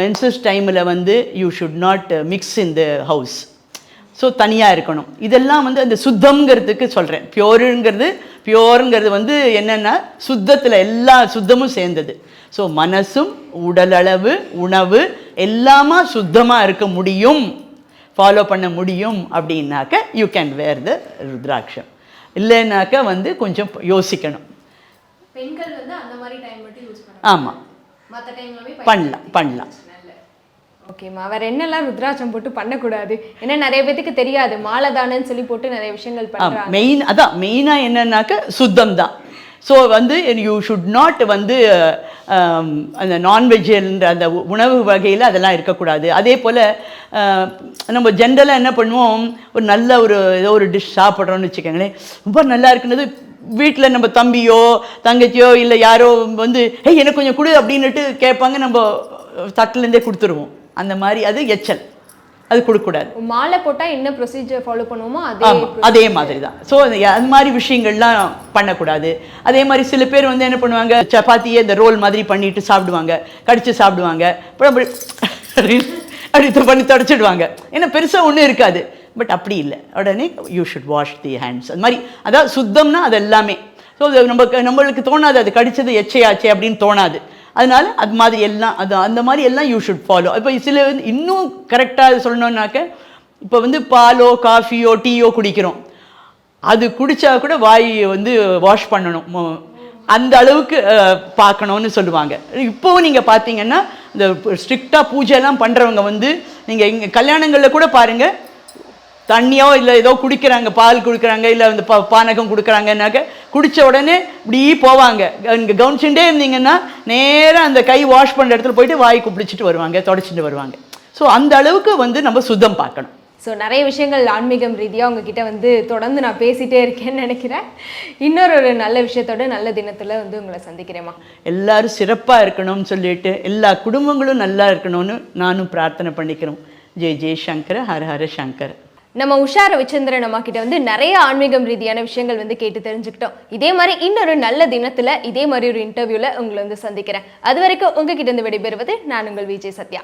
மென்சஸ் டைமில் வந்து you should not mix in the house so தனியாக இருக்கணும். இதெல்லாம் வந்து அந்த சுத்தம்ங்கிறதுக்கு சொல்கிறேன் பியோருங்கிறது பியோருங்கிறது வந்து என்னென்னா சுத்தத்தில் எல்லா சுத்தமும் சேர்ந்தது. ஸோ மனசும் உடலளவு உணவு எல்லாமா சுத்தமாக இருக்க முடியும். ஃபாலோ பண்ண முடியும் அப்படின்னாக்க யூ கேன் வேர் த ருத்ராட்சம். இல்லைனாக்க வந்து கொஞ்சம் யோசிக்கணும். பெண்கள் வந்து அந்த மாதிரி டைம் மட்டும் யூஸ் ஆமாம் மற்ற டைம்லமே பண்ணலாம் பண்ணலாம். ஓகேம்மா வேற என்னெல்லாம் ருத்ராட்சம் போட்டு பண்ணக்கூடாது? ஏன்னா நிறைய பேத்துக்கு தெரியாது. மாலை தானன்னு சொல்லி போட்டு நிறைய விஷயங்கள் பண்றாங்க. மெயின் அதான் மெயினாக என்னன்னாக்க சுத்தம் தான். ஸோ வந்து யூ ஷுட் நாட் வந்து ஆம், அந்த நான்வெஜ்ன்ற அந்த உணவு வகையில் அதெல்லாம் இருக்கக்கூடாது. அதே போல் நம்ம ஜென்ரலாக என்ன பண்ணுவோம்? ஒரு நல்ல ஒரு ஏதோ ஒரு டிஷ் சாப்பிட்றோன்னு வச்சுக்கோங்களேன். ரொம்ப நல்லா இருக்குனது வீட்டில் நம்ம தம்பியோ தங்கச்சியோ இல்லை யாரோ வந்து ஏய் எனக்கு கொஞ்சம் கொடு அப்படின்னுட்டு கேட்பாங்க நம்ம தட்டுலேருந்தே கொடுத்துருவோம். அந்த மாதிரி அது எச்சல். அது கொடுக்கக்கூடாது. மாலை போட்டா என்ன ப்ரொசீஜர் ஃபாலோ பண்ணுவோமோ அதே அதே மாதிரி தான் ஸோ அது மாதிரி விஷயங்கள்லாம் பண்ணக்கூடாது. அதே மாதிரி சில பேர் வந்து என்ன பண்ணுவாங்க சப்பாத்தியை இந்த ரோல் மாதிரி பண்ணிட்டு சாப்பிடுவாங்க கடிச்சு சாப்பிடுவாங்க. அப்புறம் அப்படி அப்படி பண்ணி தொடச்சிடுவாங்க. ஏன்னா பெருசாக ஒன்றும் இருக்காது. பட் அப்படி இல்லை. உடனே you should wash the hands அது மாதிரி அதாவது சுத்தம்னா அது எல்லாமே ஸோ நமக்கு நம்மளுக்கு தோணாது அது கடிச்சது எச்சையாச்சே அப்படின்னு தோணாது. அதனால அது மாதிரி எல்லாம் அது அந்த மாதிரி எல்லாம் யூ ஷுட் ஃபாலோ இப்போ சில வந்து இன்னும் கரெக்டாக சொல்லணுன்னாக்க இப்போ வந்து பாலோ காஃபியோ டீயோ குடிக்கிறோம். அது குடித்தா கூட வாய் வந்து வாஷ் பண்ணணும். அந்த அளவுக்கு பார்க்கணும்னு சொல்லுவாங்க. இப்போவும் நீங்கள் பார்த்தீங்கன்னா இந்த ஸ்ட்ரிக்டாக பூஜைலாம் பண்ணுறவங்க வந்து நீங்கள் இங்கே கல்யாணங்களில் கூட பாருங்கள் தண்ணியோ இல்லை ஏதோ குடிக்கிறாங்க பால் குடிக்கிறாங்க இல்லை இந்த பா பானகம் கொடுக்குறாங்கன்னாக்க குடிச்ச உடனே இப்படி போவாங்க. இங்கே கவனிச்சுட்டே இருந்தீங்கன்னா நேராக அந்த கை வாஷ் பண்ணுற இடத்துல போயிட்டு வாய் குப்பிடிச்சிட்டு வருவாங்க தொடச்சிட்டு வருவாங்க. ஸோ அந்த அளவுக்கு வந்து நம்ம சுத்தம் பார்க்கணும். ஸோ நிறைய விஷயங்கள் ஆன்மீகம் ரீதியாக உங்ககிட்ட வந்து தொடர்ந்து நான் பேசிட்டே இருக்கேன்னு நினைக்கிறேன். இன்னொரு ஒரு நல்ல விஷயத்தோட நல்ல தினத்தில் வந்து உங்களை சந்திக்கிறேம்மா. எல்லாரும் சிறப்பாக இருக்கணும்னு சொல்லிட்டு எல்லா குடும்பங்களும் நல்லா இருக்கணும்னு நானும் பிரார்த்தனை பண்ணிக்கிறோம். ஜெய் ஜெய் சங்கர ஹர ஹர சங்கர். நம்ம உஷா ரவிச்சந்திரன் அம்மா கிட்ட வந்து நிறைய ஆன்மீகம் ரீதியான விஷயங்கள் வந்து கேட்டு தெரிஞ்சுக்கிட்டோம். இதே மாதிரி இன்னொரு நல்ல தினத்துல இதே மாதிரி ஒரு இன்டர்வியூல உங்களை வந்து சந்திக்கிறேன். அது வரைக்கும் உங்ககிட்ட இருந்து விடைபெறுவது நான் உங்கள் விஜய் சத்யா.